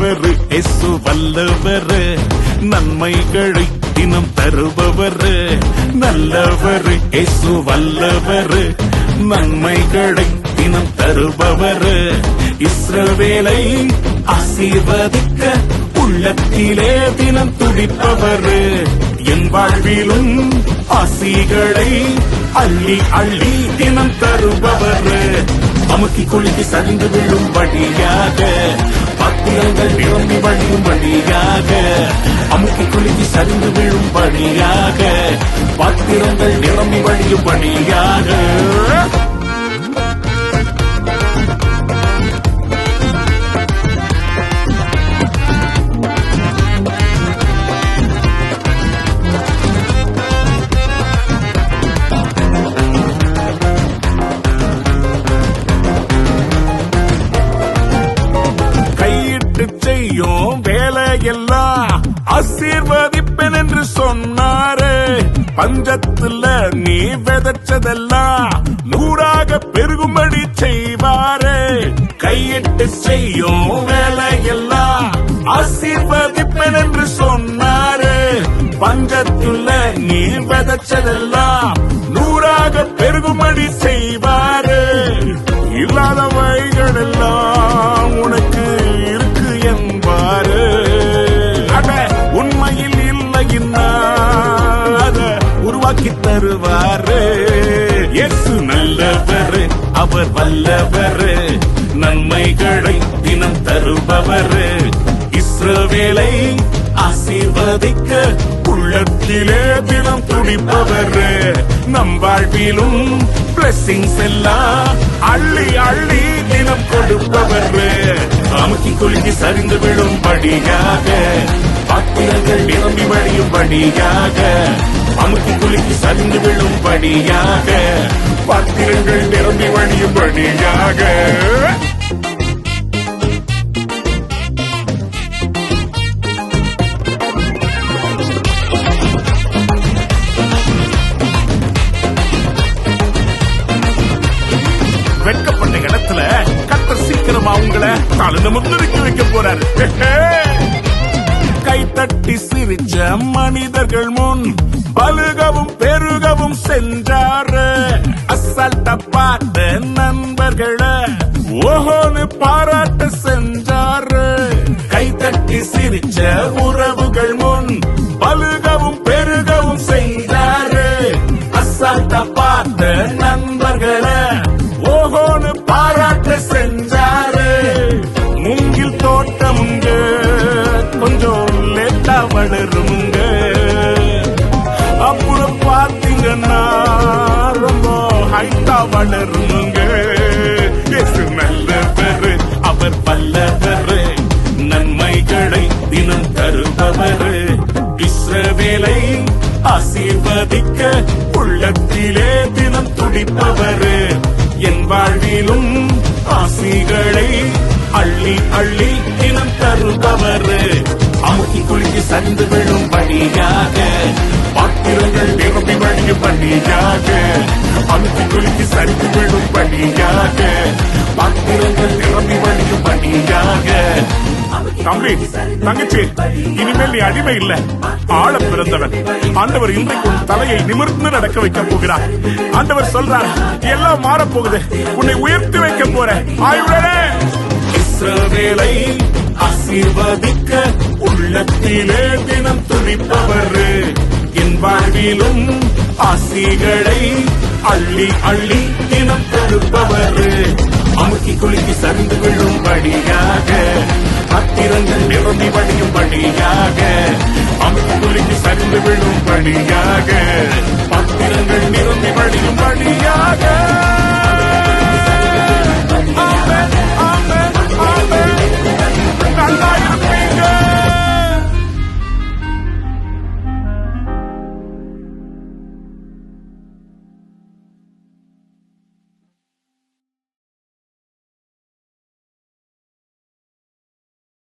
நல்லவர் எசு வல்லவர். நன்மைகளை தினம் தருபவர். நல்லவர் எசு வல்லவர். நன்மைகளை தினம் தருபவர். இஸ்ரவேலை ஆசீர்வதிக்க உள்ளத்திலே தினம் துடிப்பவர். என் வாழ்விலும் ஆசிகளை அள்ளி அள்ளி தினம் தருபவர். அமுக்கி குலுக்கி சரிந்து விழும் வழியாக புலங்கள் நிரம்பி வழியும் வழியாக. அமுக்கி குலுக்கி சரிந்து விழும் வழியாக பாத்திரங்கள் நிரம்பி வழியும் வழியாக என்று பஞ்சத்துல நீ விதைச்சதெல்லாம் நூறாக பெருகும்படி செய்வாரே. கையிட்டு செய்யும் வேலையெல்லாம் ஆசீர்வதிப்பேன் என்று சொன்னாரு. பஞ்சத்துல நீ விதைச்சதெல்லாம் உருவாக்கி தருவாரு. எசு நல்லவர் அவர் வல்லவர். நன்மைகளை தினம் தருபவர். இஸ்ரவேலை ஆசீர்வதிக்க உள்ளத்திலே தினம் துடிப்பவர். நம் வாழ்விலும் பிளஸிங்ஸ் எல்லாம் அள்ளி அள்ளி தினம் கொடுப்பவர். அமுக்கி குலுக்கி சரிந்து விழும்படியாக பாத்திரங்கள் நிரம்பி வழியும்படியாக அமுக்கி குலுக்கி சரிந்து விழும்படியாக பாத்திரங்கள் நிரம்பி வழியும்படியாக. வெட்கப்பட்ட இடத்துல கத்த சீக்கிரமா உங்களை தலை முன்னிறுத்தி வைக்க போறாரு. கைத்தட்டி சிரிச்ச மனிதர்கள் முன் பலுகவும் பெருகவும் சென்றாரு. அசால்ட்ட பார்த்த நண்பர்களை ஓஹோன்னு பாராட்ட சென்றாரு. கைத்தட்டி சிரிச்ச உற வளருங்க இயேசு நல்லவர் அவர் வல்லவர். நன்மைகளை தினம் தருபவர். இஸ்ரவேலை ஆசீர்வதிக்க உள்ளத்திலே தினம் துடிப்பவர். என் வாழ்விலும் ஆசிகளை அள்ளி அள்ளி தினம் தருபவர். குலுக்கி விழும் படியாக பாத்திரங்கள் நிரம்பி வழியும் படியாக அழுத்தி குலுக்கி சரிந்து விழும் படியாக பாத்திரங்கள் நிரம்பி வழியும் படியாக தம்பி தங்கச்சி இனிமேல் நீ அடிமை இல்ல. ஆழ பிறந்தவன். ஆண்டவர் இன்றைக்கு உன் தலையை நிமிர்ந்து நடக்க வைக்க போகிறார். ஆண்டவர் சொல்றார் எல்லாம் மாறப்போகுது. உன்னை உயர்த்தி வைக்க போற ஆயுடனே இஸ்ரவேலை ஆசீர்வதிக்க உள்ளத்திலே தினம் துடிப்பவர் என் வாழ்விலும் ஆசிகளை அள்ளி அள்ளி தினம் தடுப்பவர். அமுக்கி குலுக்கி சரிந்து விழும்படியாக பத்திரங்கள் நிரம்பி வழியும்படியாக அமுக்கி குலுக்கி சரிந்து விழும்படியாக பத்திரங்கள் நிரம்பி வழியும்படியாக.